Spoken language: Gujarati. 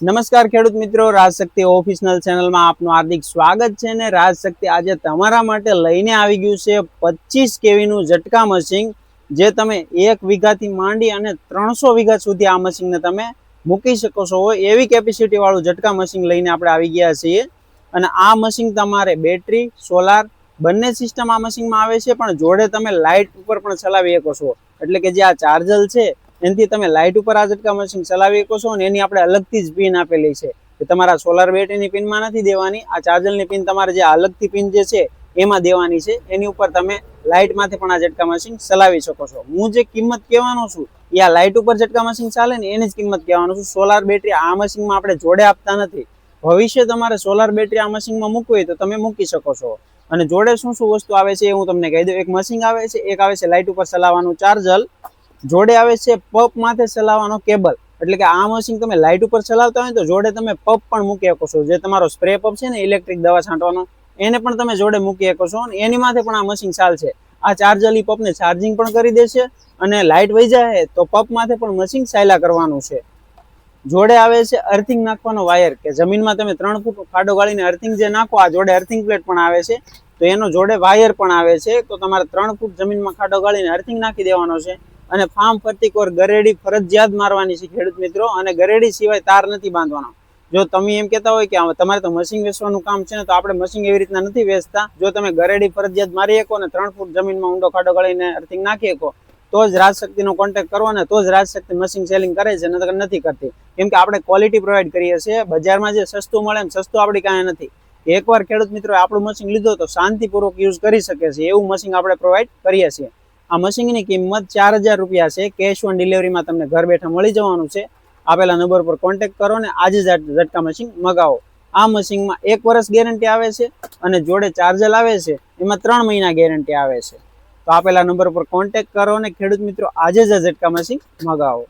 નમસ્કાર ખેડૂત મિત્રો રાજશક્તિ ઓફિશનલ ચેનલમાં આપનું હાર્દિક સ્વાગત છે ને રાજશક્તિ આજે તમારા માટે લઈને આવી ગયું છે પચીસ કેવીનું ઝટકા મશીન, જે તમે એક વીઘાથી માંડી અને ત્રણસો વીઘા સુધી આ મશીનને તમે મૂકી શકો છો. એવી કેપેસિટીવાળું ઝટકા મશીન લઈને આપણે આવી ગયા છીએ અને આ મશીન તમારે બેટરી, સોલાર, બંને સિસ્ટમ આ મશીનમાં આવે છે, પણ જોડે તમે લાઇટ ઉપર પણ ચલાવી શકો છો. એટલે કે જે આ ચાર્જર છે એનાથી તમે લાઇટ ઉપર આ ઝટકા મશીન ચલાવી શકો છો અને એની આપણે અલગથી જ પિન આપેલી છે. કે તમારા સોલાર બેટરીની પિનમાં નથી દેવાની, આ ચાર્જરની પિન તમારે જે અલગથી પિન જે છે, એમાં દેવાની છે. એની ઉપર તમે લાઇટમાંથી પણ આ ઝટકા મશીન ચલાવી શકો છો. હું જે કિંમત કહેવાનો છું, એ આ લાઇટ ઉપર ઝટકા મશીન ચાલે ને એની જ કિંમત કહેવાનું છું. સોલાર બેટરી આ મશીનમાં આપણે જોડે આપતા નથી. ભવિષ્ય તમારે સોલાર બેટરી આ મશીનમાં મૂકવી હોય તો તમે મૂકી શકો છો. અને જોડે શું શું વસ્તુ આવે છે એ હું તમને કહી દઉં. એક મશીન આવે છે, એક આવે છે લાઇટ ઉપર ચલાવવાનું ચાર્જર જોડે આવે છે પપ માથે ચલાવવાનો કેબલ. એટલે કે આ મશીન તમે લાઇટ ઉપર ચલાવતા હોય તો જોડે તમે પપ પણ મૂકી શકો છો. જે તમારો સ્પ્રે પપ છે ને ઇલેક્ટ્રિક દવા છાંટવાનો, એને પણ તમે જોડે મૂકી શકો છો. અને એની માથે પણ આ મશીન ચાલશે આ ચાર્જર ઈ પપને ચાર્જિંગ પણ કરી દેશે અને લાઇટ વહી જાય તો પપ માથે પણ મશીન સાયલા કરવાનું છે. જોડે આવે છે અર્થિંગ નાખવાનો વાયર કે જમીનમાં તમે ત્રણ ફૂટ ખાડો ગાળીને અર્થિંગ જે નાખો, આ જોડે અર્થિંગ પ્લેટ પણ આવે છે. તો એનો જોડે વાયર પણ આવે છે. તો તમારે ત્રણ ફૂટ જમીનમાં ખાડો ગાળીને અર્થિંગ નાખી દેવાનો છે. અને ફાર્મ ફરતી કોર ગરેડી ફરજિયાત મારવાની છે ખેડૂત મિત્રો. અને ગરેડી સિવાય તાર નથી બાંધવાનો. જો તમે એમ કહેતા હોય કે તમારે તો મશીન વેચવાનું કામ છે ને, તો આપણે મશીન એવી રીતના નથી વેચતા. જો તમે ગરેડી ફરજિયાત મારી શકો ને ત્રણ ફૂટ જમીનમાં ઊંડો ખાડો ગળીને અર્થિંગ નાખી શકો, તો જ રાજશક્તિનો કોન્ટેક્ટ કરવો ને, તો જ રાજશક્તિ મશીન સેલિંગ કરે છે નથી કરતી. કેમ કે આપણે ક્વોલિટી પ્રોવાઈડ કરીએ છીએ, બજારમાં જે સસ્તું મળે એમ સસ્તું આપણી કાંઈ નથી. એકવાર ખેડૂત મિત્રો આપણું મશીન લીધો તો શાંતિપૂર્વક યુઝ કરી શકે છે, એવું મશીન આપણે પ્રોવાઈડ કરીએ છીએ. આ મશીનની કિંમત ચાર હજાર રૂપિયા છે. કેશ ઓન ડિલિવરીમાં તમને ઘર બેઠા મળી જવાનું છે. આપેલા નંબર પર કોન્ટેક્ટ કરો ને આજે જ ઝટકા મશીન મગાવો. આ મશીનમાં એક વર્ષ ગેરંટી આવે છે અને જોડે ચાર્જર આવે છે. એમાં ત્રણ મહિના ગેરંટી આવે છે. તો આપેલા નંબર પર કોન્ટેક્ટ કરો અને ખેડૂત મિત્રો, આજે જ ઝટકા મશીન મગાવો.